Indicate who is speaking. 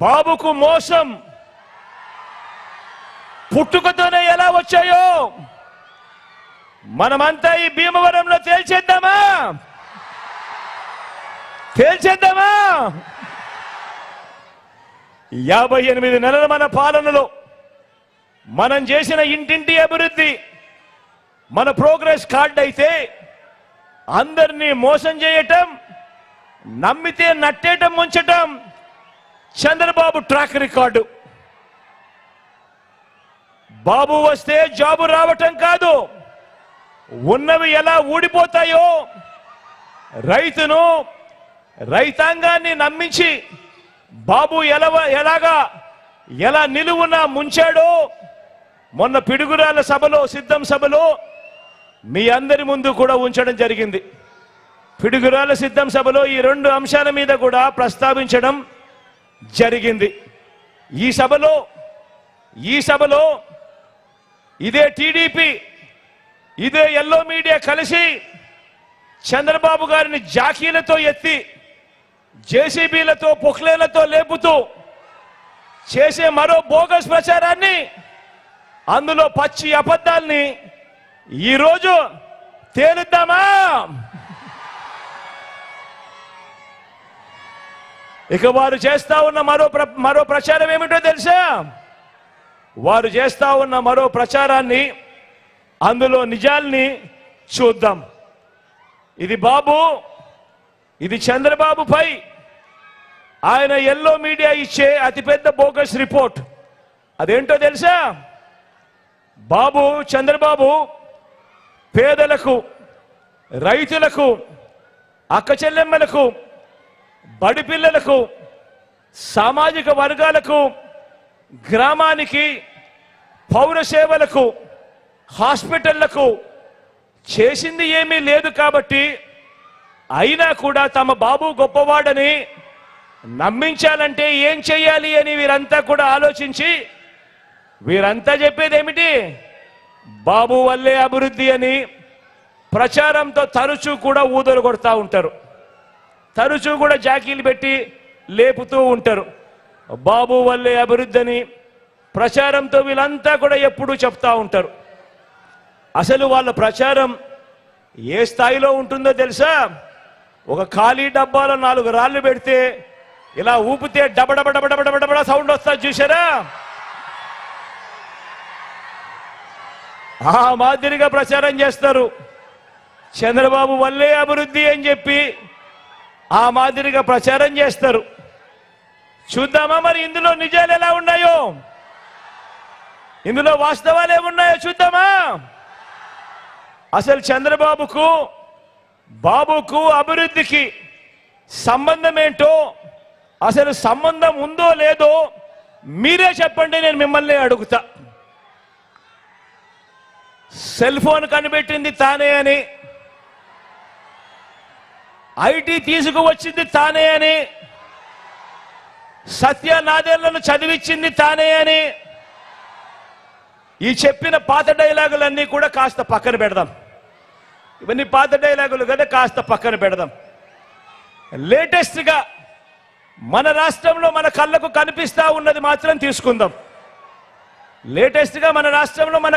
Speaker 1: బాబుకు మోసం. పుట్టుకతోనే ఎలా వచ్చాయో? మనమంతా ఈ భీమవరంలో తేల్చేద్దామా? తేల్చేద్దామా? యాభై ఎనిమిది నెలల మన పాలనలో మనం చేసిన ఇంటింటి అభివృద్ధి మన ప్రోగ్రెస్ కార్డ్ అయితే అందరినీ మోసం చేయటం నమ్మితే నట్టేయటం ముంచటం చంద్రబాబు ట్రాక్ రికార్డు. బాబు వస్తే జాబు రావటం కాదు. ఉన్నవి ఎలా ఊడిపోతాయో రైతును రైతాంగాన్ని నమ్మించి బాబు ఎలవ ఎలాగా ఎలా నిలువున ముంచాడో మొన్న పిడుగురాల సభలో సిద్ధం సభలో మీ అందరి ముందు కూడా ఉంచడం జరిగింది. పిడుగురాల సిద్ధం సభలో ఈ రెండు అంశాల మీద కూడా ప్రస్తావించడం జరిగింది. ఈ సభలో ఈ సభలో ఇదే టీడీపీ ఇదే ఎల్లో మీడియా కలిసి చంద్రబాబు గారిని జాకీలతో ఎత్తి జేసీబీలతో పొక్లేలతో లేపుతూ చేసే మరో బోగస్ ప్రచారాన్ని అందులో పచ్చి అబద్ధాల్ని ఈరోజు తేలుద్దామా? ఇక వారు చేస్తా ఉన్న మరో ప్ర- మరో ప్రచారం ఏమిటో తెలుసా? వారు చేస్తా ఉన్న మరో ప్రచారాన్ని అందులో నిజాల్ని చూద్దాం. ఇది బాబు ఇది చంద్రబాబుపై ఆయన ఎల్లో మీడియా ఇచ్చే అతిపెద్ద బోగస్ రిపోర్ట్. అదేంటో తెలుసా? బాబు చంద్రబాబు పేదలకు రైతులకు అక్క చెల్లెమ్మలకు బడి పిల్లలకు సామాజిక వర్గాలకు గ్రామానికి పౌర సేవలకు హాస్పిటళ్ళకు చేసింది ఏమీ లేదు కాబట్టి అయినా కూడా తమ బాబు గొప్పవాడని నమ్మించాలంటే ఏం చెయ్యాలి అని వీరంతా కూడా ఆలోచించి వీరంతా చెప్పేది ఏమిటి? బాబు వల్లే అభివృద్ధి అని ప్రచారంతో తరచూ కూడా ఊదలు కొడతా ఉంటారు. తరచూ కూడా జాకీలు పెట్టి లేపుతూ ఉంటారు. బాబు వల్లే అభివృద్ధి అని ప్రచారంతో వీళ్ళంతా కూడా ఎప్పుడూ చెప్తా ఉంటారు. అసలు వాళ్ళ ప్రచారం ఏ స్థాయిలో ఉంటుందో తెలుసా? ఒక ఖాళీ డబ్బాలో నాలుగు రాళ్ళు పెడితే ఇలా ఊపితే డబడబడబడబడబడబడ సౌండ్ వస్తా చూసారా ఆ మాదిరిగా ప్రచారం చేస్తారు. చంద్రబాబు వల్లే అభివృద్ధి అని చెప్పి ఆ మాదిరిగా ప్రచారం చేస్తారు. చూద్దామా మరి ఇందులో నిజాలు ఎలా ఉన్నాయో? ఇందులో వాస్తవాలు ఏమున్నాయో చూద్దామా? అసలు చంద్రబాబుకు బాబుకు అభివృద్ధికి సంబంధం ఏంటో అసలు సంబంధం ఉందో లేదో మీరే చెప్పండి నేను మిమ్మల్ని అడుగుతా. సెల్ ఫోన్ కనిపెట్టింది తానే అని ఐటీ తీసుకువచ్చింది తానే అని. సత్య నాదేళ్ళను చదివించింది తానే అని. ఈ చెప్పిన పాత డైలాగులన్నీ కూడా కాస్త పక్కన పెడదాం. ఇవన్నీ పాత డైలాగులు కదా కాస్త పక్కన పెడదాం. లేటెస్ట్గా మన రాష్ట్రంలో మన కళ్ళకు కనిపిస్తా ఉన్నది మాత్రం తీసుకుందాం. లేటెస్ట్గా మన రాష్ట్రంలో మన